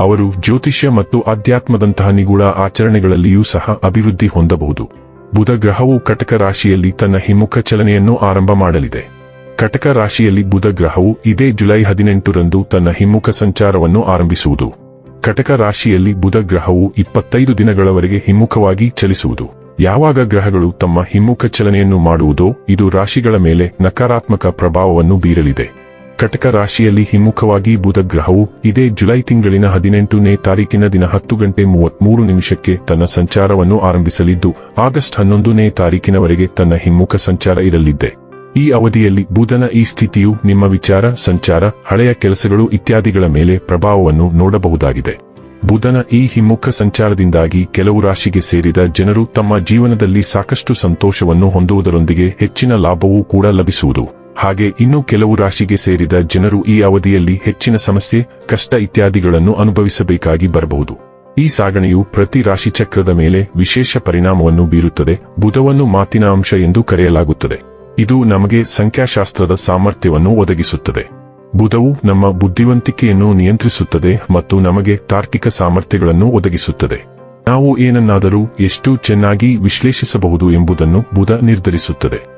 ಅವರು ಜ್ಯೋತಿಷ್ಯ ಮತ್ತು ಆಧ್ಯಾತ್ಮದಂತಹ ನಿಗೂಢ ಆಚರಣೆಗಳಲ್ಲಿಯೂ ಸಹ ಅಭಿವೃದ್ಧಿ ಹೊಂದಬಹುದು. ಬುಧ ಗ್ರಹವು ಕಟಕ ರಾಶಿಯಲ್ಲಿ ತನ್ನ ಹಿಮ್ಮುಖ ಚಲನೆಯನ್ನು ಆರಂಭ ಮಾಡಲಿದೆ. ಕಟಕ ರಾಶಿಯಲ್ಲಿ ಬುಧ ಗ್ರಹವು ಇದೇ ಜುಲೈ ಹದಿನೆಂಟರಂದು ತನ್ನ ಹಿಮ್ಮುಖ ಸಂಚಾರವನ್ನು ಆರಂಭಿಸುವುದು. ಕಟಕ ರಾಶಿಯಲ್ಲಿ ಬುಧ ಗ್ರಹವು ಇಪ್ಪತ್ತೈದು ದಿನಗಳವರೆಗೆ ಹಿಮ್ಮುಖವಾಗಿ ಚಲಿಸುವುದು. ಯಾವಾಗ ಗ್ರಹಗಳು ತಮ್ಮ ಹಿಮ್ಮುಖ ಚಲನೆಯನ್ನು ಮಾಡುವುದೋ ಇದು ರಾಶಿಗಳ ಮೇಲೆ ನಕಾರಾತ್ಮಕ ಪ್ರಭಾವವನ್ನು ಬೀರಲಿದೆ. ಕಟಕ ರಾಶಿಯಲ್ಲಿ ಹಿಮ್ಮುಖವಾಗಿ ಬುಧ ಗ್ರಹವು ಇದೇ ಜುಲೈ ತಿಂಗಳಿನ ಹದಿನೆಂಟನೇ ತಾರೀಕಿನ ದಿನ ಹತ್ತು ಗಂಟೆ ಮೂವತ್ಮೂರು ನಿಮಿಷಕ್ಕೆ ತನ್ನ ಸಂಚಾರವನ್ನು ಆರಂಭಿಸಲಿದ್ದು, ಆಗಸ್ಟ್ ಹನ್ನೊಂದನೇ ತಾರೀಕಿನವರೆಗೆ ತನ್ನ ಹಿಮ್ಮುಖ ಸಂಚಾರ ಇರಲಿದೆ ಈ ಅವಧಿಯಲ್ಲಿ ಬುಧನ ಈ ಸ್ಥಿತಿಯು ನಿಮ್ಮ ವಿಚಾರ, ಸಂಚಾರ, ಹಳೆಯ ಕೆಲಸಗಳು ಇತ್ಯಾದಿಗಳ ಮೇಲೆ ಪ್ರಭಾವವನ್ನು ನೋಡಬಹುದಾಗಿದೆ. ಬುಧನ ಈ ಹಿಮ್ಮುಖ ಸಂಚಾರದಿಂದಾಗಿ ಕೆಲವು ರಾಶಿಗೆ ಸೇರಿದ ಜನರು ತಮ್ಮ ಜೀವನದಲ್ಲಿ ಸಾಕಷ್ಟು ಸಂತೋಷವನ್ನು ಹೊಂದುವುದರೊಂದಿಗೆ ಹೆಚ್ಚಿನ ಲಾಭವೂ ಕೂಡ ಲಭಿಸುವುದು. ಹಾಗೆ ಇನ್ನು ಕೆಲವು ರಾಶಿಗೆ ಸೇರಿದ ಜನರು ಈ ಅವಧಿಯಲ್ಲಿ ಹೆಚ್ಚಿನ ಸಮಸ್ಯೆ, ಕಷ್ಟ ಇತ್ಯಾದಿಗಳನ್ನು ಅನುಭವಿಸಬೇಕಾಗಿ ಬರಬಹುದು. ಈ ಸಾಗಣೆಯು ಪ್ರತಿ ರಾಶಿ ಚಕ್ರದ ಮೇಲೆ ವಿಶೇಷ ಪರಿಣಾಮವನ್ನು ಬೀರುತ್ತದೆ. ಬುಧವನ್ನು ಮಾತಿನ ಅಂಶ ಎಂದು ಕರೆಯಲಾಗುತ್ತದೆ. ಇದು ನಮಗೆ ಸಂಖ್ಯಾಶಾಸ್ತ್ರದ ಸಾಮರ್ಥ್ಯವನ್ನು ಒದಗಿಸುತ್ತದೆ. ಬುಧವು ನಮ್ಮ ಬುದ್ಧಿವಂತಿಕೆಯನ್ನು ನಿಯಂತ್ರಿಸುತ್ತದೆ ಮತ್ತು ನಮಗೆ ತಾರ್ಕಿಕ ಸಾಮರ್ಥ್ಯಗಳನ್ನು ಒದಗಿಸುತ್ತದೆ. ನಾವು ಏನನ್ನಾದರೂ ಎಷ್ಟು ಚೆನ್ನಾಗಿ ವಿಶ್ಲೇಷಿಸಬಹುದು ಎಂಬುದನ್ನು ಬುಧ ನಿರ್ಧರಿಸುತ್ತದೆ.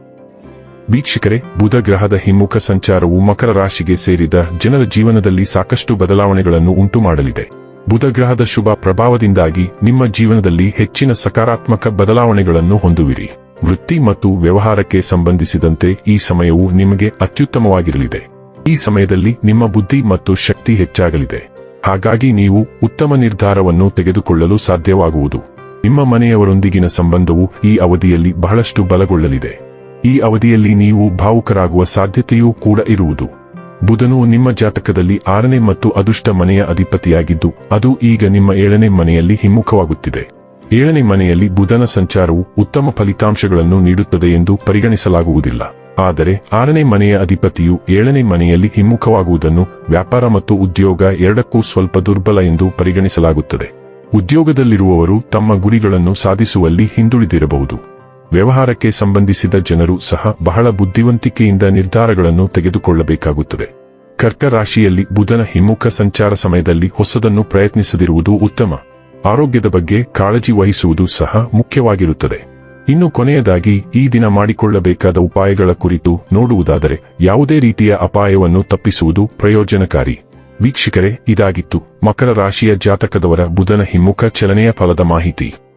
ವೀಕ್ಷಕರೇ ಬುಧ ಗ್ರಹದ ಹಿಮ್ಮುಖ ಸಂಚಾರವು ಮಕರ ರಾಶಿಗೆ ಸೇರಿದ ಜನರ ಜೀವನದಲ್ಲಿ ಸಾಕಷ್ಟು ಬದಲಾವಣೆಗಳನ್ನು ಉಂಟು ಮಾಡಲಿದೆ ಬುಧ ಗ್ರಹದ ಶುಭ ಪ್ರಭಾವದಿಂದಾಗಿ ನಿಮ್ಮ ಜೀವನದಲ್ಲಿ ಹೆಚ್ಚಿನ ಸಕಾರಾತ್ಮಕ ಬದಲಾವಣೆಗಳನ್ನು ಹೊಂದುವಿರಿ. ವೃತ್ತಿ ಮತ್ತು ವ್ಯವಹಾರಕ್ಕೆ ಸಂಬಂಧಿಸಿದಂತೆ ಈ ಸಮಯವು ನಿಮಗೆ ಅತ್ಯುತ್ತಮವಾಗಿರಲಿದೆ. ಈ ಸಮಯದಲ್ಲಿ ನಿಮ್ಮ ಬುದ್ಧಿ ಮತ್ತು ಶಕ್ತಿ ಹೆಚ್ಚಾಗಲಿದೆ. ಹಾಗಾಗಿ ನೀವು ಉತ್ತಮ ನಿರ್ಧಾರವನ್ನು ತೆಗೆದುಕೊಳ್ಳಲು ಸಾಧ್ಯವಾಗುವುದು. ನಿಮ್ಮ ಮನೆಯವರೊಂದಿಗಿನ ಸಂಬಂಧವು ಈ ಅವಧಿಯಲ್ಲಿ ಬಹಳಷ್ಟು ಬಲಗೊಳ್ಳಲಿದೆ. ಈ ಅವಧಿಯಲ್ಲಿ ನೀವು ಭಾವುಕರಾಗುವ ಸಾಧ್ಯತೆಯೂ ಕೂಡ ಇರುವುದು. ಬುಧನು ನಿಮ್ಮ ಜಾತಕದಲ್ಲಿ ಆರನೇ ಮತ್ತು ಅದೃಷ್ಟ ಮನೆಯ ಅಧಿಪತಿಯಾಗಿದ್ದು, ಅದು ಈಗ ನಿಮ್ಮ ಏಳನೇ ಮನೆಯಲ್ಲಿ ಹಿಮ್ಮುಖವಾಗುತ್ತಿದೆ. ಏಳನೇ ಮನೆಯಲ್ಲಿ ಬುಧನ ಸಂಚಾರವು ಉತ್ತಮ ಫಲಿತಾಂಶಗಳನ್ನು ನೀಡುತ್ತದೆ ಎಂದು ಪರಿಗಣಿಸಲಾಗುವುದಿಲ್ಲ. ಆದರೆ, ಆರನೇ ಮನೆಯ ಅಧಿಪತಿಯು ಏಳನೇ ಮನೆಯಲ್ಲಿ ಹಿಮ್ಮುಖವಾಗುವುದನ್ನು ವ್ಯಾಪಾರ ಮತ್ತು ಉದ್ಯೋಗ ಎರಡಕ್ಕೂ ಸ್ವಲ್ಪ ದುರ್ಬಲ ಎಂದು ಪರಿಗಣಿಸಲಾಗುತ್ತದೆ. ಉದ್ಯೋಗದಲ್ಲಿರುವವರು ತಮ್ಮ ಗುರಿಗಳನ್ನು ಸಾಧಿಸುವಲ್ಲಿ ಹಿಂದುಳಿದಿರಬಹುದು. ವ್ಯವಹಾರಕ್ಕೆ ಸಂಬಂಧಿಸಿದ ಜನರು ಸಹ ಬಹಳ ಬುದ್ಧಿವಂತಿಕೆಯಿಂದ ನಿರ್ಧಾರಗಳನ್ನು ತೆಗೆದುಕೊಳ್ಳಬೇಕಾಗುತ್ತದೆ. ಕರ್ಕ ರಾಶಿಯಲ್ಲಿ ಬುಧನ ಹಿಮ್ಮುಖ ಸಂಚಾರ ಸಮಯದಲ್ಲಿ ಹೊಸದನ್ನು ಪ್ರಯತ್ನಿಸದಿರುವುದು ಉತ್ತಮ. ಆರೋಗ್ಯದ ಬಗ್ಗೆ ಕಾಳಜಿ ವಹಿಸುವುದು ಸಹ ಮುಖ್ಯವಾಗಿರುತ್ತದೆ. ಇನ್ನು ಕೊನೆಯದಾಗಿ, ಈ ದಿನ ಮಾಡಿಕೊಳ್ಳಬೇಕಾದ ಉಪಾಯಗಳ ಕುರಿತು ನೋಡುವುದಾದರೆ, ಯಾವುದೇ ರೀತಿಯ ಅಪಾಯವನ್ನು ತಪ್ಪಿಸುವುದು ಪ್ರಯೋಜನಕಾರಿ. ವೀಕ್ಷಕರೇ, ಇದಾಗಿತ್ತು. ಮಕರ ರಾಶಿಯ ಜಾತಕದವರ ಬುಧನ ಹಿಮ್ಮುಖ ಚಲನೆಯ ಫಲದ ಮಾಹಿತಿ.